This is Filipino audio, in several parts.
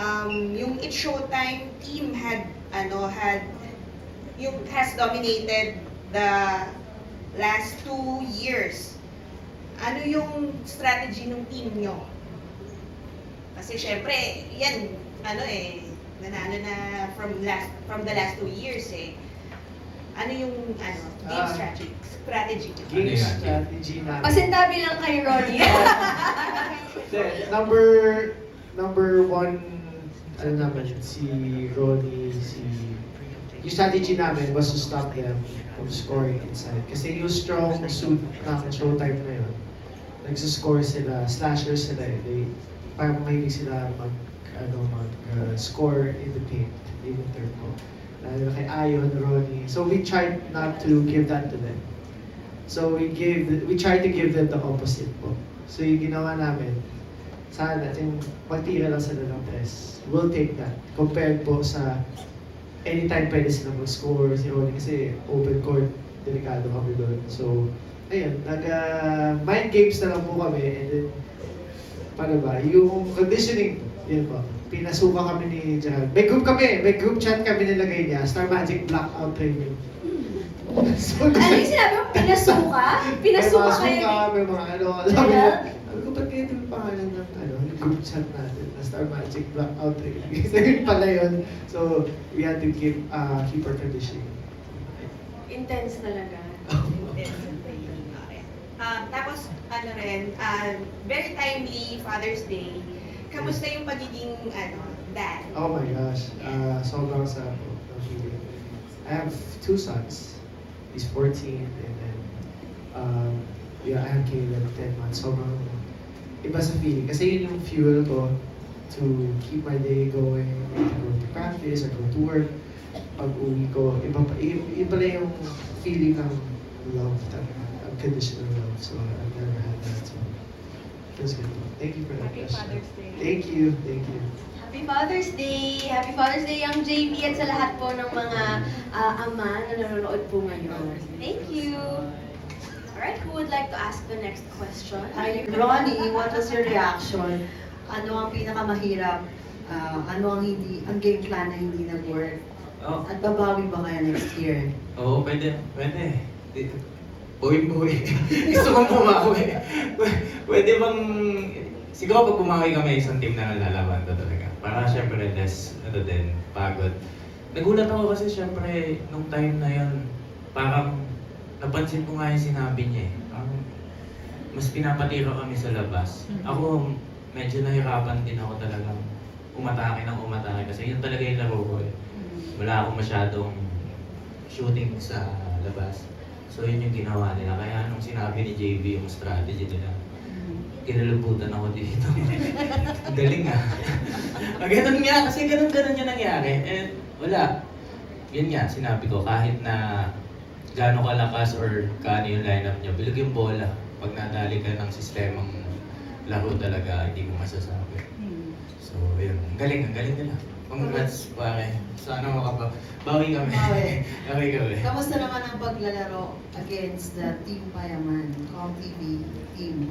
um, yung It's Showtime team had, ano, had, yung has dominated the last two years. Ano yung strategy ng team nyo? Kasi syempre, yan, ano eh, nanalo na from last from the last two years eh. Ano yung ano, game Ah. strategy? Strategy. Game Ano strategy namin. Pasintabi lang kay Ronnie. Number number one ano naman si Ronnie si yung strategy namin was to stop them from scoring inside. Kasi yung strong suit ng showtime na yun nagsiscore sila slashers sila eh. They parang mahilig sila mag ano mag uh, score in the paint in the third po lalo na kay Ayon Ronnie. So we tried not to give that to them. So we gave we tried to give them the opposite po. So yung ginawa namin sana yung magtira lang sila ng press. We'll take that. Compared po sa anytime pwede sila mag-score si Ronnie kasi open court, delikado kami doon. So, ayun, nag uh, mind games na lang po kami and then paano ba, yung conditioning, yun po, pinasuka kami ni Gerald. May group kami, may group chat kami nilagay niya, Star Magic Blackout Training. so, ano yung sinabi mo? Pinasuka? Pinasuka may kayo? mga may mga ano. Sabi ko, ba't ganito yung pangalan ng ano, yung group chat natin, na Star Magic Blackout Training. Kasi yun pala yun. So, we had to keep, uh, keep our conditioning. Intense talaga. Okay. Um, tapos, ano rin, um, very timely Father's Day. Kamusta yung pagiging, ano, dad? Oh my gosh, uh, sobrang ng feeling. I have two sons. He's 14 and then, um, yeah, I have Caleb, 10 months. Sobrang iba sa feeling. Kasi yun yung fuel ko to keep my day going, to go to practice, or go to work. Pag uwi ko, iba, pa- iba, na yung feeling ng love talaga, unconditional love. So I've never had that. So feels good. Thank you for that Happy question. Father's Day. Thank you, thank you. Happy Father's Day! Happy Father's Day ang JB at sa lahat po ng mga ah, ama na nanonood po ngayon. Thank you! Alright, who would like to ask the next question? Hi, Ronnie, what was your reaction? Ano ang pinakamahirap? Ah, ano ang hindi, ang game plan na hindi nag-work? Oh, At babawi ba kaya next year? oo, pwede. Pwede. Di- Buhay, buhay. Gusto kong bumawi. Pwede bang... Siguro pag bumawi kami, isang team na lalaban to talaga. Para syempre, less, ano din, pagod. Nagulat ako kasi syempre, nung time na yon parang napansin ko nga yung sinabi niya eh. Parang mas pinapatira kami sa labas. Ako, medyo nahirapan din ako talagang umatake ng umatake kasi yun talaga yung laro ko eh. Wala akong masyadong shooting sa labas. So yun yung ginawa nila. Kaya nung sinabi ni JB yung strategy nila, kinalabutan ako dito. Ang Galing ah. Ah, ganun nga, kasi ganun-ganun yung nangyari. And wala. Yun nga, sinabi ko, kahit na gaano kalakas or kaano yung lineup niya, bilog yung bola. Pag nadali ka ng sistemang laro talaga, hindi mo masasabi. So, yun. Ang galing, ang galing nila. Congrats, pare. Sana makapa... Bawi kami. Bawi. Bawi kami. Kamusta naman ang paglalaro against the Team Payaman, Com TV team?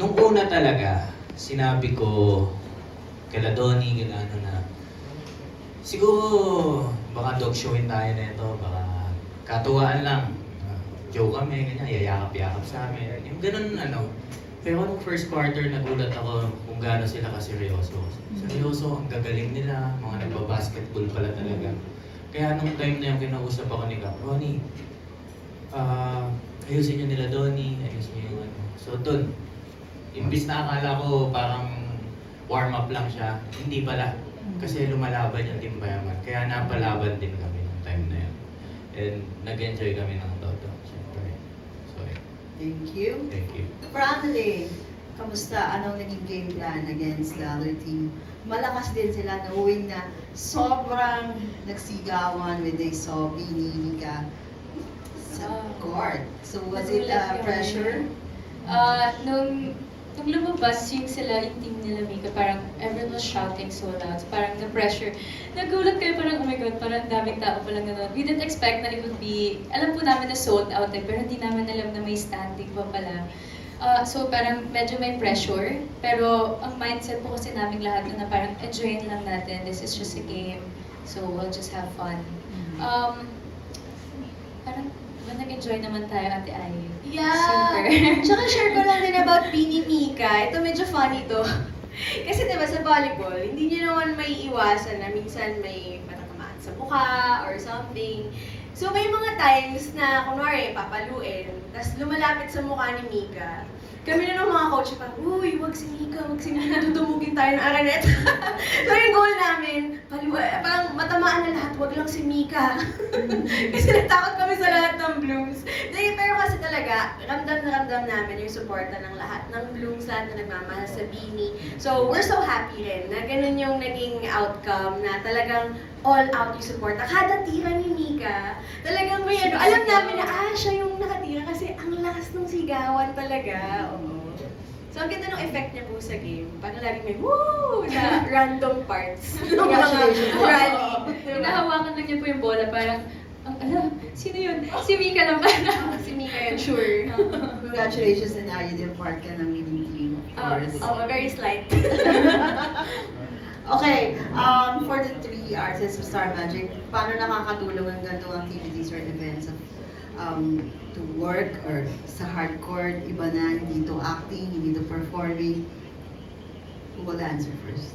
Nung una talaga, sinabi ko kala Donnie, kala ano na, siguro baka dog showin tayo na ito, baka katuwaan lang. Uh, joke kami, ganyan, yayakap-yakap sa amin. Yung ganun ano. Pero nung first quarter, nagulat ako kung gaano sila kaseryoso. Seryoso, ang gagaling nila, mga nagbabasketball pala talaga. Kaya nung time na yung kinausap ako ni Cap, Ronnie, ah, ayusin nyo nila Donnie, ayusin nyo yung ano. So doon, imbis na akala ko parang warm up lang siya, hindi pala. Kasi lumalaban yung Team Bayaman. Kaya napalaban din kami ng time na yun. And nag-enjoy kami ng toto. Siyempre. So. Thank you. thank you. Franley, kamusta? Anong naging game plan against the other team? Malakas din sila knowing na sobrang nagsigawan when they saw Bini Mika sa court. So was it uh, pressure? Ah, nung, nung lumabas yung sila, yung team nila Mika, parang everyone was shouting so loud. So parang na-pressure. Nagulat kayo parang, oh my God, parang daming tao palang nanonood. We didn't expect na it would be, alam po namin na sold out eh, pero hindi namin alam na may standing pa pala. Ah, so parang medyo may pressure, pero ang mindset po kasi namin lahat na parang enjoyin lang natin. This is just a game, so we'll just have fun. Um, parang diba nag-enjoy naman tayo, Ate Ai? Yeah! Super. Tsaka share ko lang din about Bini Mika. Ito medyo funny to. Kasi diba sa volleyball, hindi nyo naman may iwasan na minsan may matatamaan sa mukha or something. So may mga times na, kunwari, papaluin, tapos lumalapit sa mukha ni Mika. Kami na ng mga coach pa, uy, wag si Mika, wag si Mika, dudumugin tayo ng aranet. so yung goal namin, palu parang matamaan na lahat, wag lang si Mika. kasi natakot kami sa lahat ng blooms. Di, pero kasi talaga, ramdam na ramdam namin yung suporta ng lahat ng blooms, lahat na nagmamahal sa Bini. So, we're so happy rin na ganun yung naging outcome na talagang all out yung support. Kada tira ni Mika, talagang may ano, alam namin na ah, siya yung nakatira kasi ang lakas ng sigawan talaga. Oo. So, ang ganda ng effect niya po sa game. Parang laging may woo sa random parts ng mga rally. Hinahawakan lang niya po yung bola, parang, ang ala, sino yun? Si Mika na ba? si Mika yun, sure. Congratulations and you did part ka ng winning team, of Oh, course. oh, very slight. Okay, um, for the three artists of Star Magic, paano nakakatulong ang ganitong activities or events of, um, to work or sa hardcore, iba na, hindi to acting, hindi to performing? Who will answer first?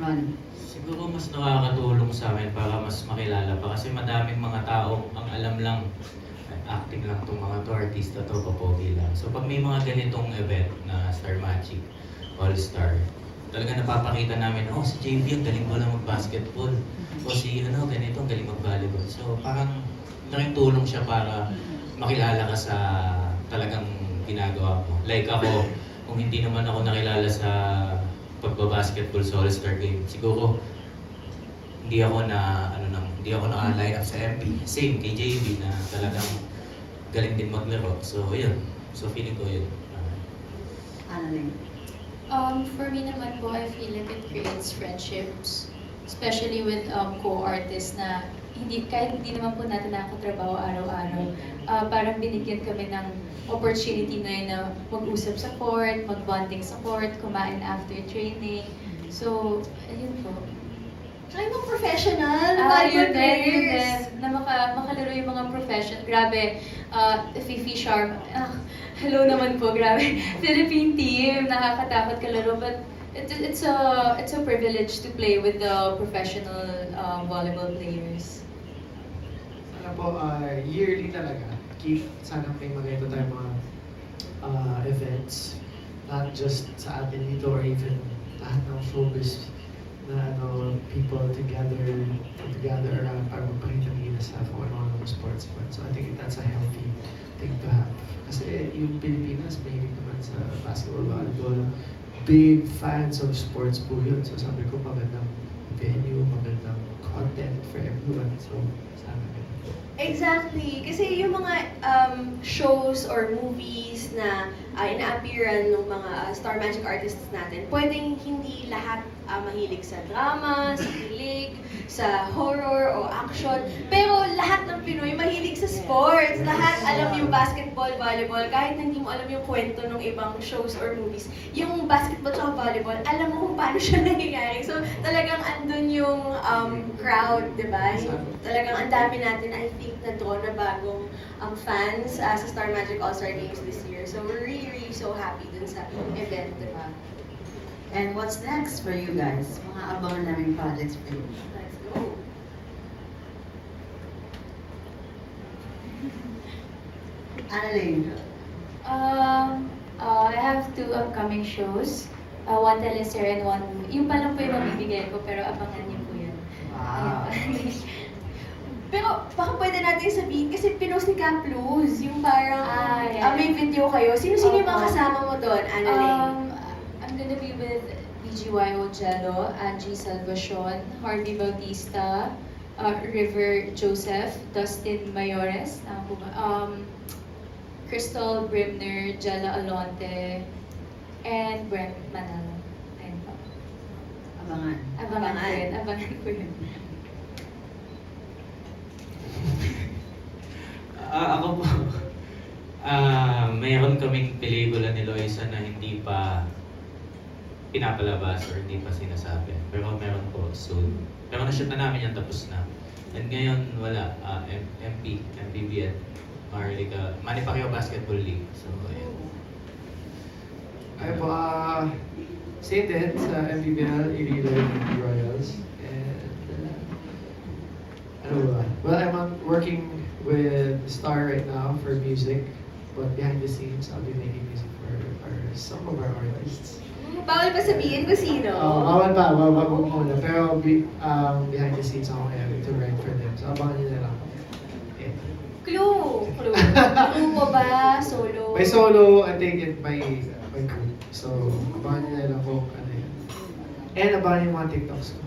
Ron. Siguro mas nakakatulong sa amin para mas makilala pa kasi madaming mga tao ang alam lang acting lang itong mga to artista to papogi lang. So pag may mga ganitong event na Star Magic, All Star, talaga napapakita namin, oh si JV ang galing lang mag-basketball. O si ano, ganito ang galing mag-volleyball. So parang laking tulong siya para makilala ka sa talagang ginagawa mo. Like ako, kung hindi naman ako nakilala sa pagbabasketball sa All-Star Game, siguro hindi ako na ano nang hindi ako na-line up sa MP. Same kay JB na talagang galing din maglaro. So, yun. So, feeling ko yun. Uh, Ano? Um, for me naman po, I feel like it creates friendships. Especially with um, co-artists na hindi, kahit hindi naman po natin nakatrabaho araw-araw, ah, parang binigyan kami ng opportunity na yun na mag-usap sa court, mag-bonding sa court, kumain after training. So, ayun po. Yung mga professional, Ah, yun din, yun din. Na maka, makalaro yung mga profession. Grabe, uh, Fifi Sharp. Ah, hello naman po, grabe. Philippine team, nakakatakot kalaro. But it, it's a it's a privilege to play with the professional um, volleyball players. Sana po, uh, yearly talaga. Keep, sana may ito tayong mga uh, events. Not just sa atin dito or even lahat ng showbiz na ano, people together, together around para magpakita sa kung ano ng sports man. So I think that's a healthy thing to have. Kasi yung Pilipinas, mahilig naman sa basketball, volleyball. Big fans of sports po yun. So sabi ko, magandang venue, magandang content for everyone. So, sana ganun. Exactly. Kasi yung mga um, shows or movies na uh, ina-appearan ng mga uh, Star Magic artists natin, pwedeng hindi lahat uh, mahilig sa drama, sa kilig, sa horror o action. Pero lahat ng Pinoy mahilig sa sports. Lahat alam yung basketball, volleyball, kahit hindi mo alam yung kwento ng ibang shows or movies. Yung basketball at volleyball, alam mo kung paano siya nangyayari. So talagang andun yung um, crowd, di ba? Talagang ang dami natin, I think, na draw na bagong um, fans uh, sa Star Magic All-Star Games this year. So we're really, really so happy dun sa event, di ba? And what's next for you guys? Mga abangan namin projects for you. Let's go! Annalyn. Um, uh, I have two upcoming shows. Uh, one teleserye and one. Yung pa lang po yung mabibigay ko, pero abangan niyo po yun. Wow. Pero baka pwede natin sabihin, kasi pinost ni Camp Luz, yung parang Ah, yeah. ah, may video kayo. Sino-sino yung mga Opo. kasama mo doon, Annalyn? Um, I'm gonna be with BGYO Jello, Angie Salvacion, Harvey Bautista, uh, River Joseph, Dustin Mayores? Um, Crystal Brimner, Jella Alonte, and Brent Manalo. Ayun po. Abangan. Abangan ko Abangan. yun. Abangan ko yun. Ah, ako po, um, mayroon kaming pelikula ni Loisa na hindi pa pinapalabas or hindi pa sinasabi. Pero meron po soon. Pero na-shoot na namin yan, tapos na. And ngayon, wala. ah, M- MP, MPBN, Maharlika, Manny Pacquiao Basketball League. So, ayun. Ah, same din sa MBBL, Irilan Royals. And, uh, ano ba? Well, I'm working with Star right now for music. But behind the scenes, I'll be making music for, for some of our artists. Bawal ba sabihin kung sino? Oh, bawal pa, bawal pa po muna. Pero be, um, behind the scenes ako ngayon to write for them. So abangan nyo na lang. Okay. Clue! Clue. Clue mo ba? Solo? May solo, I think it may, may group. So abangan nyo na lang kung ano yun. And abangan yung mga TikToks ko.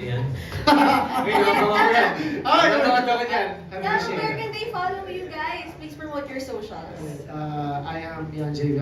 Ayan. Okay, nakabawa ko yan. Ay, Nakabawa ko yan. Yeah, appreciate where can they follow you guys? Please promote your socials. Uh, I am Yon J.